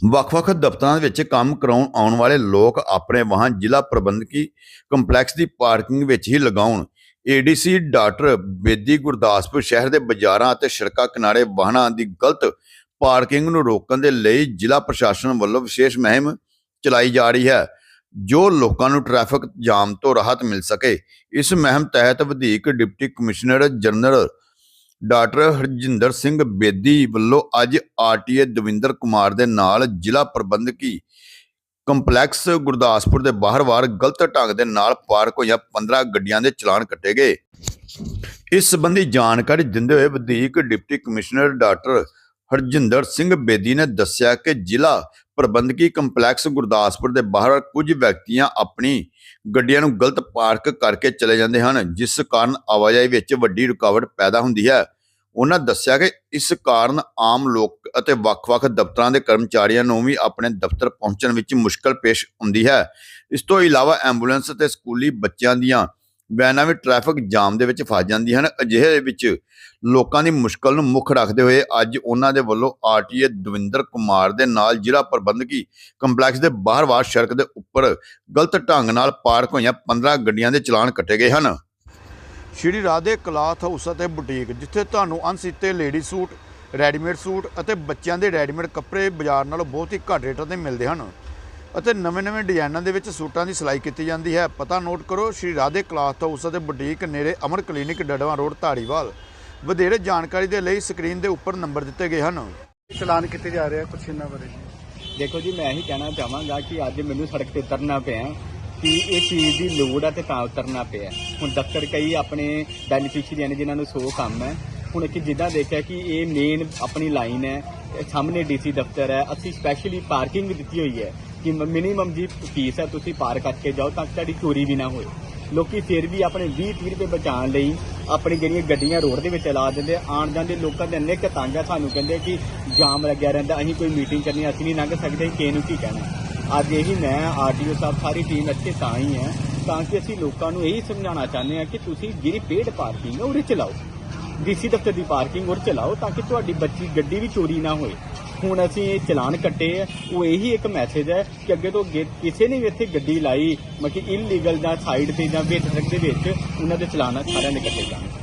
ਵੱਖ-ਵੱਖ ਦਫ਼ਤਰਾਂ ਵਿੱਚ ਕੰਮ ਕਰਾਉਣ ਆਉਣ ਵਾਲੇ ਲੋਕ ਆਪਣੇ ਵਾਹਨ ਜ਼ਿਲ੍ਹਾ ਪ੍ਰਬੰਧਕੀ ਕੰਪਲੈਕਸ ਦੀ ਪਾਰਕਿੰਗ ਵਿੱਚ ਹੀ ਲਗਾਉਣ। ਏਡੀਸੀ ਡਾਕਟਰ ਬੇਦੀ ਗੁਰਦਾਸਪੁਰ ਸ਼ਹਿਰ ਦੇ ਬਾਜ਼ਾਰਾਂ ਅਤੇ ਸੜਕਾਂ ਕਿਨਾਰੇ ਵਾਹਨਾਂ ਦੀ ਗਲਤ ਪਾਰਕਿੰਗ ਨੂੰ ਰੋਕਣ ਦੇ ਲਈ ਜ਼ਿਲ੍ਹਾ ਪ੍ਰਸ਼ਾਸਨ ਵੱਲੋਂ ਵਿਸ਼ੇਸ਼ ਮੁਹਿੰਮ ਚਲਾਈ ਜਾ ਰਹੀ ਹੈ, ਜੋ ਲੋਕਾਂ ਨੂੰ ਟ੍ਰੈਫਿਕ ਜਾਮ ਤੋਂ ਰਾਹਤ ਮਿਲ ਸਕੇ। ਇਸ ਮੁਹਿੰਮ ਤਹਿਤ ਵਧੀਕ deputy commissioner general doctor Harjinder Singh Bedi ਵੱਲੋਂ ਅੱਜ ਆਰਟੀਏ ਦਵਿੰਦਰ ਕੁਮਾਰ ਦੇ ਨਾਲ ਜ਼ਿਲ੍ਹਾ ਪ੍ਰਬੰਧਕੀ ਕੰਪਲੈਕਸ ਗੁਰਦਾਸਪੁਰ ਦੇ ਬਾਹਰ-ਬਾਹਰ ਗਲਤ ਢੰਗ ਦੇ ਨਾਲ ਪਾਰਕ ਹੋਈਆਂ 15 ਗੱਡੀਆਂ ਦੇ ਚਲਾਨ ਕੱਟੇ ਗਏ। ਇਸ ਸੰਬੰਧੀ ਜਾਣਕਾਰੀ ਦਿੰਦੇ ਹੋਏ ਵਧੀਕ deputy commissioner doctor Harjinder Singh Bedi ਨੇ ਦੱਸਿਆ ਕਿ ਜ਼ਿਲ੍ਹਾ ਪ੍ਰਬੰਧਕੀ ਕੰਪਲੈਕਸ ਗੁਰਦਾਸਪੁਰ ਦੇ ਬਾਹਰ ਕੁਝ ਵਿਅਕਤੀਆਂ ਆਪਣੀ ਗੱਡੀਆਂ ਨੂੰ ਗਲਤ ਪਾਰਕ ਕਰਕੇ ਚਲੇ ਜਾਂਦੇ ਹਨ, ਜਿਸ ਕਾਰਨ ਆਵਾਜਾਈ ਵਿੱਚ ਵੱਡੀ ਰੁਕਾਵਟ ਪੈਦਾ ਹੁੰਦੀ ਹੈ। ਉਹਨਾਂ ਦੱਸਿਆ ਕਿ ਇਸ ਕਾਰਨ ਆਮ ਲੋਕ ਅਤੇ ਵੱਖ-ਵੱਖ ਦਫ਼ਤਰਾਂ ਦੇ ਕਰਮਚਾਰੀਆਂ ਨੂੰ ਵੀ ਆਪਣੇ ਦਫ਼ਤਰ ਪਹੁੰਚਣ ਵਿੱਚ ਮੁਸ਼ਕਲ ਪੇਸ਼ ਹੁੰਦੀ ਹੈ। ਇਸ ਤੋਂ ਇਲਾਵਾ ਐਂਬੂਲੈਂਸ ਅਤੇ ਸਕੂਲੀ ਬੱਚਿਆਂ ਦੀਆਂ ਵੈਨਾਂ ਵੀ ਟ੍ਰੈਫਿਕ ਜਾਮ ਦੇ ਵਿੱਚ ਫਸ ਜਾਂਦੀਆਂ ਹਨ ਅਜਿਹੇ ਵਿੱਚ ਲੋਕਾਂ ਦੀ ਮੁਸ਼ਕਲ ਨੂੰ ਮੁੱਖ ਰੱਖਦੇ ਹੋਏ ਅੱਜ ਉਹਨਾਂ ਦੇ ਵੱਲੋਂ ਆਰਟੀਏ ਦਵਿੰਦਰ ਕੁਮਾਰ ਦੇ ਨਾਲ ਜ਼ਿਲ੍ਹਾ ਪ੍ਰਬੰਧਕੀ ਕੰਪਲੈਕਸ ਦੇ ਬਾਹਰ-ਬਾਹਰ ਸੜਕ ਦੇ ਉੱਪਰ ਗਲਤ ਢੰਗ ਨਾਲ ਪਾਰਕ ਹੋਈਆਂ 15 ਗੱਡੀਆਂ ਦੇ ਚਲਾਨ ਕੱਟੇ ਗਏ ਹਨ। ਸ਼੍ਰੀ ਰਾਧੇ ਕਲਾਥ ਹਾਊਸ ਅਤੇ ਬੁਟੀਕ, ਜਿੱਥੇ ਤੁਹਾਨੂੰ ਅਣਸੀਤੇ ਲੇਡੀ ਸੂਟ, ਰੈਡੀਮੇਡ ਸੂਟ ਅਤੇ ਬੱਚਿਆਂ ਦੇ ਰੈਡੀਮੇਡ ਕੱਪੜੇ ਬਾਜ਼ਾਰ ਨਾਲੋਂ ਬਹੁਤ ਹੀ ਘੱਟ ਰੇਟਾਂ ਤੇ ਮਿਲਦੇ ਹਨ। ਅਤੇ ਨਵੇਂ-ਨਵੇਂ ਡਿਜ਼ਾਈਨਾਂ ਦੇ ਵਿੱਚ ਸੂਟਾਂ ਦੀ ਸਿਲਾਈ ਕੀਤੀ ਜਾਂਦੀ ਹੈ। ਪਤਾ ਨੋਟ ਕਰੋ ਸ਼੍ਰੀ ਰਾਧੇ ਕਲਾਥ ਹਾਊਸ ਅਤੇ ਬੁਟੀਕ ਨੇੜੇ ਅਮਰ ਕਲੀਨਿਕ ਡੜਵਾ ਰੋਡ ਧਾਰੀਵਾਲ। ਵਧੇਰੇ ਜਾਣਕਾਰੀ ਦੇ ਲਈ ਸਕਰੀਨ ਦੇ ਉੱਪਰ ਨੰਬਰ ਦਿੱਤੇ ਗਏ ਹਨ। ਚਲਾਨ ਕੀਤੇ ਜਾ ਰਹੇ ਕੁਛ ਇਹਨਾਂ ਬਾਰੇ? ਦੇਖੋ ਜੀ ਮੈਂ ਇਹੀ ਕਹਿਣਾ ਚਾਹਾਂਗਾ ਕਿ ਅੱਜ ਮੈਨੂੰ ਸੜਕ ਤੇ ਉਤਰਨਾ ਪਿਆ ਕਿ ਇਹ ਚੀਜ਼ ਦੀ ਲੋੜ ਹੈ ਤੇ ਤਾਂ ਉਤਰਨਾ ਪਿਆ ਹੁਣ ਦਫ਼ਤਰ ਕਈ ਆਪਣੇ ਬੈਨੀਫੀਸ਼ੀਅਰੀ ਨੇ ਜਿਨ੍ਹਾਂ ਨੂੰ 100 ਕੰਮ ਹੈ। ਹੁਣ ਕਿ ਜਿੱਦਾਂ ਦੇਖਿਆ ਕਿ ਇਹ ਮੇਨ ਆਪਣੀ ਲਾਈਨ ਹੈ ਇਹ ਸਾਹਮਣੇ ਡੀਸੀ ਦਫ਼ਤਰ ਹੈ। ਅਸੀਂ ਸਪੈਸ਼ਲੀ ਪਾਰਕਿੰਗ ਵੀ ਦਿੱਤੀ ਹੋਈ ਹੈ। ਕਿ ਮਿਨੀਮਮ ਜੀ ਫੀਸ ਹੈ, ਤੁਸੀਂ ਪਾਰਕ ਕਰਕੇ ਜਾਓ ਤਾਂ ਕਿ ਤੁਹਾਡੀ ਚੋਰੀ ਵੀ ਨਾ ਹੋਏ। ਲੋਕੀ ਫਿਰ ਵੀ ਆਪਣੇ 20 30 ਰੁਪਏ ਬਚਾਉਣ ਲਈ ਆਪਣੀ ਜਿਹੜੀਆਂ ਗੱਡੀਆਂ ਰੋਡ ਦੇ ਵਿੱਚ ਚਲਾ ਦਿੰਦੇ ਆ। ਆਉਣ ਜਾਂਦੇ ਲੋਕਾਂ ਦੇ ਇੰਨੇ ਕੁ ਤੰਗ ਸਾਨੂੰ ਕਹਿੰਦੇ ਕਿ ਜਾਮ ਲੱਗਿਆ ਰਹਿੰਦਾ, ਅਸੀਂ ਕੋਈ ਮੀਟਿੰਗ ਕਰਨੀ ਅਸੀਂ ਨਹੀਂ ਲੰਘ ਸਕਦੇ, ਕਿਸੇ ਨੂੰ ਕੀ ਕਹਿਣਾ। ਅੱਜ ਇਹੀ ਮੈਂ, ਆਰਟੀਓ ਸਾਹਿਬ, ਸਾਰੀ ਟੀਮ ਇੱਥੇ ਤਾਂ ਹੀ ਹੈ, ਤਾਂ ਕਿ ਅਸੀਂ ਲੋਕਾਂ ਨੂੰ ਇਹੀ ਸਮਝਾਉਣਾ ਚਾਹੁੰਦੇ ਹਾਂ ਕਿ ਤੁਸੀਂ ਜਿਹੜੀ ਪੇਡ ਪਾਰਕਿੰਗ ਹੈ, ਉਹਦੇ ਚਲਾਓ ਡੀਸੀ ਦਫ਼ਤਰ ਦੀ ਪਾਰਕਿੰਗ ਉਹ ਚਲਾਓ ਤਾਂ ਕਿ ਤੁਹਾਡੀ ਬੱਚੀ, ਗੱਡੀ ਵੀ ਚੋਰੀ ਨਾ ਹੋਏ। ਹੁਣ ਅਸੀਂ ਇਹ ਚਲਾਨ ਕੱਟੇ ਆ, ਉਹ ਇਹੀ ਇੱਕ ਮੈਸੇਜ ਹੈ ਕਿ ਅੱਗੇ ਤੋਂ ਅੱਗੇ ਕਿਸੇ ਨੇ ਵੀ ਇੱਥੇ ਗੱਡੀ ਲਾਈ, ਮਤਲਬ ਕਿ ਇਲੀਗਲ ਜਾਂ ਸਾਈਡ ਤੇ ਜਾਂ ਵਿੱਚ, ਸੜਕ ਦੇ ਵਿੱਚ, ਉਹਨਾਂ ਦੇ ਚਲਾਨ ਸਾਰਿਆਂ ਦੇ ਕੱਟੇ ਜਾਣ।